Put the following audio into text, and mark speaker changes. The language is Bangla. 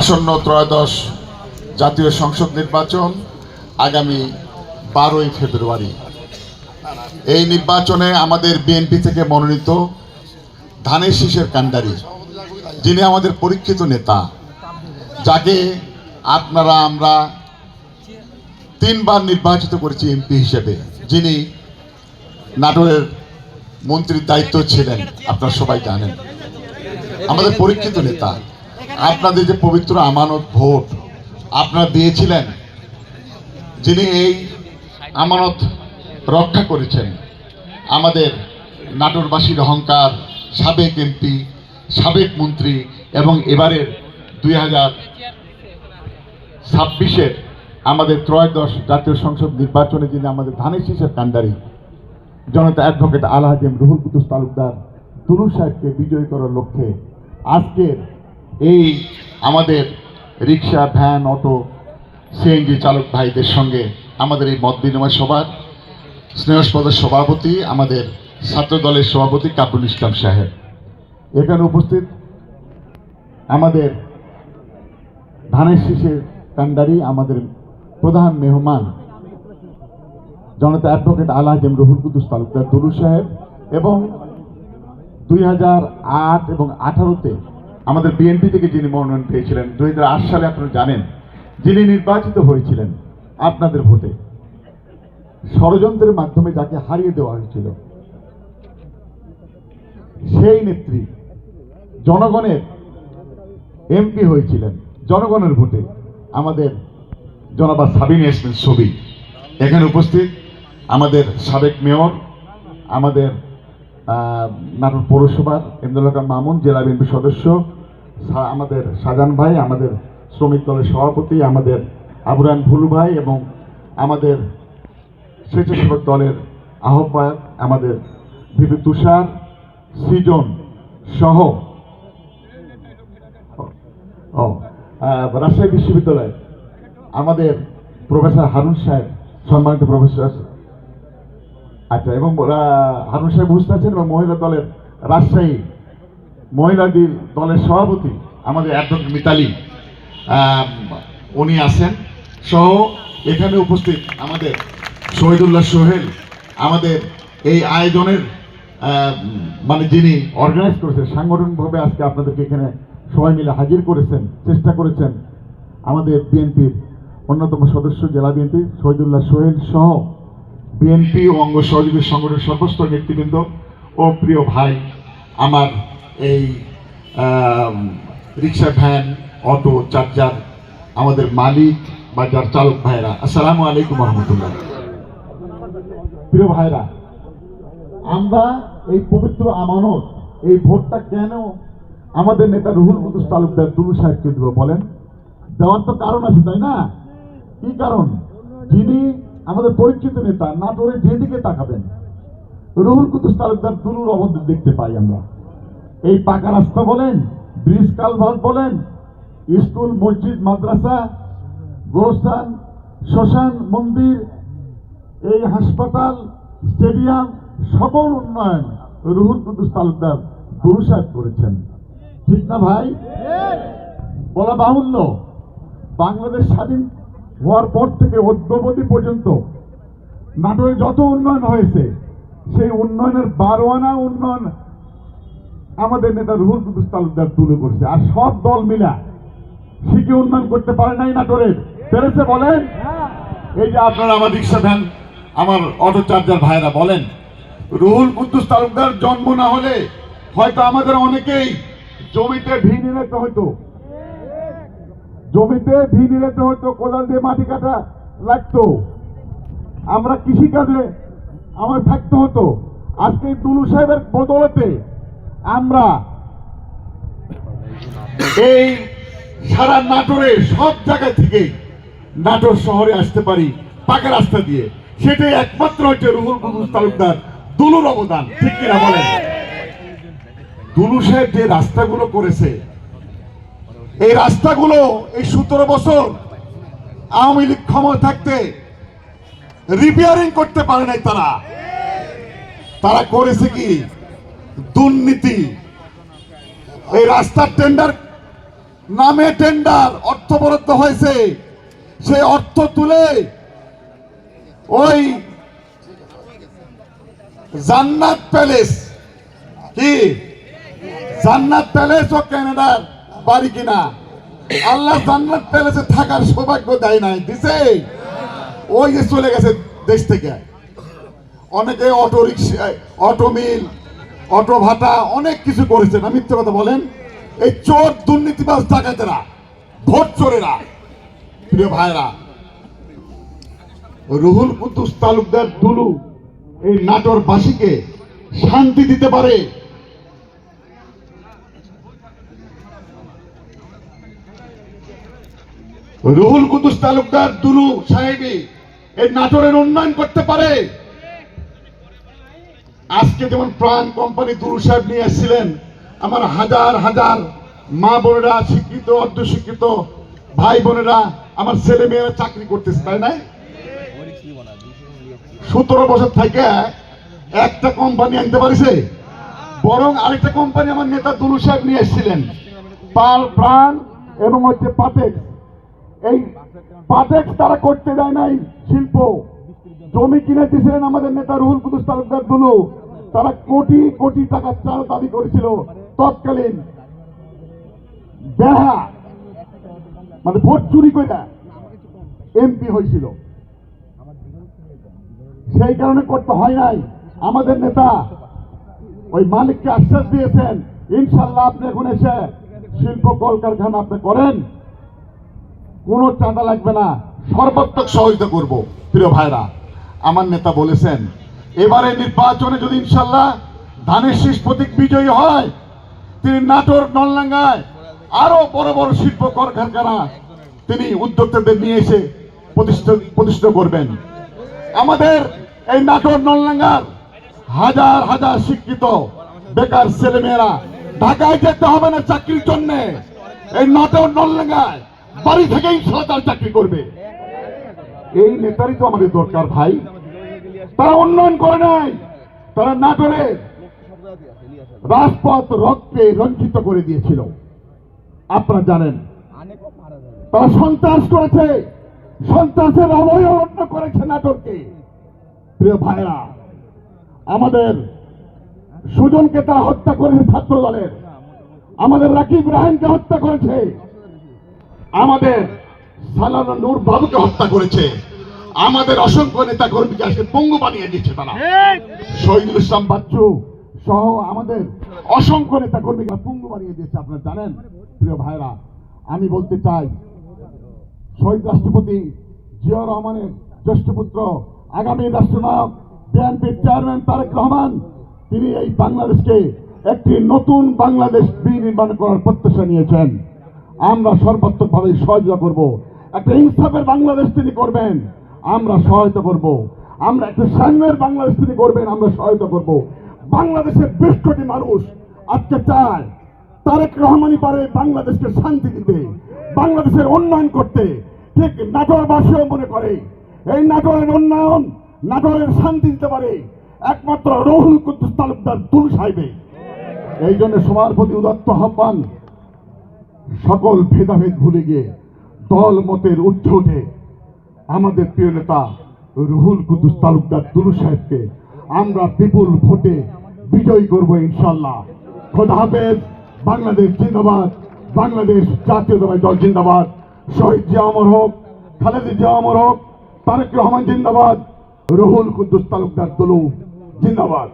Speaker 1: আসন্ন ত্রয়োদশ জাতীয় সংসদ নির্বাচন আগামী বারোই ফেব্রুয়ারি। এই নির্বাচনে আমাদের বিএনপি থেকে মনোনীত ধানের শীষের কাণ্ডারি, যিনি আমাদের পরীক্ষিত নেতা, যাকে আপনারা, আমরা তিনবার নির্বাচিত করেছি এমপি হিসেবে, যিনি নাটোরের মন্ত্রীর দায়িত্ব ছিলেন, আপনারা সবাই জানেন। আমাদের পরীক্ষিত নেতা আপনাদের যে পবিত্র আমানত ভোট আপনারা দিয়েছিলেন যিনি এই আমানত রক্ষা করেছেন আমাদের নাটোরবাসীর অহংকার সাবেক এমপি সাবেক মন্ত্রী এবং এবারের দুই হাজার ছাব্বিশের আমাদের ত্রয়োদশ জাতীয় সংসদ নির্বাচনে যিনি আমাদের ধানের শীষের কাণ্ডারি জনতা অ্যাডভোকেট আলহাজেম রুহুল কুতুস তালুকদার তুলু সাহেবকে বিজয়ী করার লক্ষ্যে আজকের এই আমাদের রিক্সা, ভ্যান, অটো সিএনজি চালক ভাইদের সঙ্গে আমাদের এই মত বিনিময় সভার স্নেহস্পদের সভাপতি, আমাদের ছাত্র দলের সভাপতি কাপুল ইসলাম সাহেব। এখানে উপস্থিত আমাদের ধানের শীষের কান্ডারি আমাদের প্রধান মেহমান জনতা অ্যাডভোকেট আলহাজেম রহুল কুদুস তালুকদার দুলু সাহেব এবং দুই হাজার আট এবং আঠারোতে আমাদের বিএনপি থেকে যিনি মনোনয়ন পেয়েছিলেন, দুই হাজার আট সালে আপনারা জানেন, যিনি নির্বাচিত হয়েছিলেন আপনাদের ভোটে। ষড়যন্ত্রের মাধ্যমে যাকে হারিয়ে দেওয়া হয়েছিল, সেই নেত্রী জনগণের এমপি হয়েছিলেন, জনগণের ভোটে। আমাদের জনবা সাবিন ইয়াসমিন ছবি। এখানে উপস্থিত আমাদের সাবেক মেয়র, আমাদের নাটোর পৌরসভার এমদুল মামুন, জেলা বিএনপি সদস্য আমাদের সাজান ভাই, আমাদের শ্রমিক দলের সভাপতি, আমাদের আবুরান ভুলু ভাই এবং আমাদের স্বেচ্ছাসেবক দলের আহ্বায়ক, আমাদের ভিপি তুষার, সৃজন সহ, ও রাজশাহী বিশ্ববিদ্যালয়, আমাদের প্রফেসর হারুন সাহেব, সম্মানিত প্রফেসর আচ্ছা এবং হারুন সাহেব বুঝতে আছেন এবং মহিলা দলের রাজশাহী মহিলা দিল- দলের সভাপতি, আমাদের অ্যাডভোকেট মিতালি উনি আছেন। সহ এখানে উপস্থিত আমাদের শহীদুল্লাহ সোহেল, আমাদের এই আয়োজনের মানে যিনি অর্গানাইজ করেছেন, সাংগঠনিকভাবে আজকে আপনাদেরকে এখানে সবাই মিলে হাজির করেছেন, চেষ্টা করেছেন আমাদের বিএনপির অন্যতম সদস্য জেলা বিএনপি শহীদুল্লাহ সোহেল সহ বিএনপি ও অঙ্গ সহযোগী সংগঠনের সমস্ত নেতৃবৃন্দ ও প্রিয় ভাই, আমার এই রিক্সা ভ্যান, অটো, চার্জার, আমাদের মালিক বা যার চালক ভাইরা, আসসালামু আলাইকুম রহমতুল্লাহ প্রিয় ভাইরা, আমরা এই পবিত্র আমানত, এই ভোটটা কেন আমাদের নেতা রুহুল কুদুস তালুকদার দুলু সাহেবকে দেবো বলেন? দেওয়ার তো কারণ আছে, তাই না? কি কারণ? যিনি আমাদের পরিচিত নেতা নাটোরে যেদিকে তাকাবেন রুহুল কুতুস তালুকদার দুলুর অবদান দেখতে পাই আমরা। এই পাকা রাস্তা বলেন ব্রিজ কালভার্ট বলেন স্কুল মসজিদ মাদ্রাসা গোরস্থান শ্মশান মন্দির এই হাসপাতাল স্টেডিয়াম সকল উন্নয়ন রুহুল কুতুস তালুকদার সাহেব করেছেন। ঠিক না ভাই? বলা বাহুল্য বাংলাদেশ স্বাধীন হওয়ার পর থেকে অদ্যবধি পর্যন্ত নাটোরে যত উন্নয়ন হয়েছে, সেই উন্নয়নের বারো আনা উন্নয়ন আমাদের নেতা রুহুল কুদুস তালুকদার তুলে করছে আর সব দল মিলা শিখে উন্নয়ন করতে পারে নাই নাটোরের পেরেছে বলেন? এই যে আপনারা আমার রিক্সা ভ্যান আমার অটো চার্জার ভাইরা বলেন, রুহুল কুদ্দুস তালুকদার জন্ম না হলে হয়তো আমাদের অনেকেই জমিতে ভি নিতে হয়তো জমিতে ভি নিতে হয়তো কোদাল দিয়ে মাটি কাটা লাগতো। আমরা কৃষিকাজে আমার থাকতে হতো। আজকে দুলু সাহেবের বদলতে আমরা এই সারা নাটোরে সব জায়গা থেকে নাটোর শহরে আসতে পারি, পাকা রাস্তা দিয়ে। সেটাই একমাত্র হচ্ছে রুহুল কুদুস তালুকদার দুলুর অবদান, ঠিক কিনা বলেন? দুলু সাহেব যে রাস্তাগুলো করেছে এই রাস্তাগুলো এই সতেরো বছর আওয়ামী লীগ ক্ষমতা থাকতে রিপেয়ারিং করতে পারে নাই তারা। তারা করেছে কি? দুর্নীতি। এই রাস্তার টেন্ডার নামে টেন্ডার অর্থ বরাদ্দ হয়েছে। সেই অর্থ তুলে ওই জান্নাত প্যালেস কি? জান্নাত প্যালেস ও ক্যানাডার বাড়ি কিনা? আল্লাহ জান্নাত প্যালেসে থাকার সৌভাগ্য দেয় নাই, দিছে? ওই যে চলে গেছে দেশ থেকে। অনেকে auto rickshaw, auto mill, auto ভাটা, অনেক কিছু করেছে। না, মিথ্যে কথা বলেন? এই চোর, দুর্নীতিবাজ ডাকাতেরা, ভোট চোরেরা, প্রিয় ভাইরা রুহুল কুতুস তালুকদার দুলু এই নাটোর বাসীকে শান্তি দিতে পারে? রুহুল কুদ্দুস তালুকদার দুলু সাহেবী এই নাটোরের উন্নয়ন করতে পারে? আজকে যেমন প্রাণ কোম্পানি দুলু সাহেব নিয়ে এসেছিলেন, আমার হাজার হাজার মা বোনেরা শিক্ষিত অর্ধ শিক্ষিত ভাই বোনেরা আমার ছেলে মেয়েরা চাকরি করতেছে, তাই না? সতেরো বছর থেকে একটা কোম্পানি আনতে পারিছে, বরং আরেকটা কোম্পানি আমার নেতা দুলু সাহেব নিয়ে এসেছিলেন। পাল, প্রাণ এবং হচ্ছে পাটেক্স এই পাটেক্স তারা করতে দেয় নাই শিল্প। জমি কিনে দিয়েছিলেন আমাদের নেতা রুহুল কুদুস তালুকদার দুলু। তারা কোটি কোটি টাকা চাল দাবি করেছিল তৎকালীন। বেহা মানে ভোট চুরি করে এমপি হয়েছিল সেই কারণে করতে হয় নাই। আমাদের নেতা ওই মালিককে আশ্বাস দিয়েছেন, ইনশাল্লাহ আপনি এখন এসে শিল্প কলকারখানা আপনি করেন। কোনো চাঁদা লাগবে না। সর্বাত্মক সহযোগিতা করব, প্রিয় ভাইরা। আমার নেতা বলেছেন, এবারে নির্বাচনে যদি ইনশাল্লাহ ধানের শীষ প্রতীক বিজয়ী হয়, তিনি নাটোর নললাঙ্গায় আরও বড় বড় শিল্প কলকারখানা তিনি উদ্যোক্তাদের নিয়ে এসে প্রতিষ্ঠা প্রতিষ্ঠিত করবেন। আমাদের এই নাটোর নললাঙ্গার হাজার হাজার শিক্ষিত বেকার ছেলেমেয়েরা ঢাকায় যেতে হবে না চাকরির জন্য। এই নাটোর নললাঙ্গায় বাড়ি থেকেই তার চাকরি করবে। এই নেতারই তো আমাদের দরকার ভাই। তারা উন্নয়ন করে নাই, তারা নাটোরের রাজপথ রক্তে রঞ্জিত করে দিয়েছিল। আপনারা জানেন, তারা সন্ত্রাস করেছে, সন্ত্রাসের অবয়ন্য করেছে নাটককে প্রিয় ভাইরা আমাদের সুজনকে তারা হত্যা করেছে ছাত্র দলের আমাদের রাকিব রাহানকে হত্যা করেছে। আমাদের সালানা নূর বাবুকে হত্যা করেছে। আমাদের অসংখ্য নেতা কর্মীকে আজকে পঙ্গু বানিয়ে দিচ্ছে তারা। শহীদুল ইসলাম বাচ্চু সহ আমাদের অসংখ্য নেতা কর্মীকে পঙ্গু বানিয়ে দিয়েছে আপনারা জানেন? প্রিয় ভাইরা আমি বলতে চাই শহীদ রাষ্ট্রপতি জিয়া রহমানের জ্যেষ্ঠ পুত্র আগামী রাষ্ট্রনায়ক বিএনপির চেয়ারম্যান তারেক রহমান তিনি এই বাংলাদেশকে একটি নতুন বাংলাদেশ বিনির্মাণ করার প্রত্যাশা নিয়েছেন। আমরা সর্বাত্মকভাবে সহযোগিতা করব। একটা ইনসাফের বাংলাদেশ তিনি করবেন, আমরা সহায়তা করব। আমরা একটা সাম্যের বাংলাদেশ তিনি করবেন, আমরা সহায়তা করব। বাংলাদেশের বেশ মানুষ আজকে চায়, তারেক রহমানই পারে বাংলাদেশকে শান্তি দিতে, বাংলাদেশের উন্নয়ন করতে। ঠিক নাটোরবাসীও মনে করে, এই নাটোরের উন্নয়ন, নাটোরের শান্তি দিতে পারে একমাত্র রহুল কুদ্দুস তালুকদার তুল সাহেবে। এই জন্য সবার প্রতি উদাত্ত আহ্বান সকল ভেদাভেদ ভুলে গিয়ে দল মতের উঠে আমাদের প্রিয় নেতা রুহুল কুদ্দুস তালুকদার তুলু সাহেবকে আমরা বিপুল ভোটে বিজয়ী করব ইনশাল্লাহ খোদা হাফেজ, বাংলাদেশ জিন্দাবাদ, বাংলাদেশ জাতীয়তাবাদী দল জিন্দাবাদ। শহীদ জিয়া অমর হোক, খালেদা জিয়া অমর হোক, তারেক রহমান জিন্দাবাদ, রুহুল কুদ্দুস তালুকদার তুলু জিন্দাবাদ।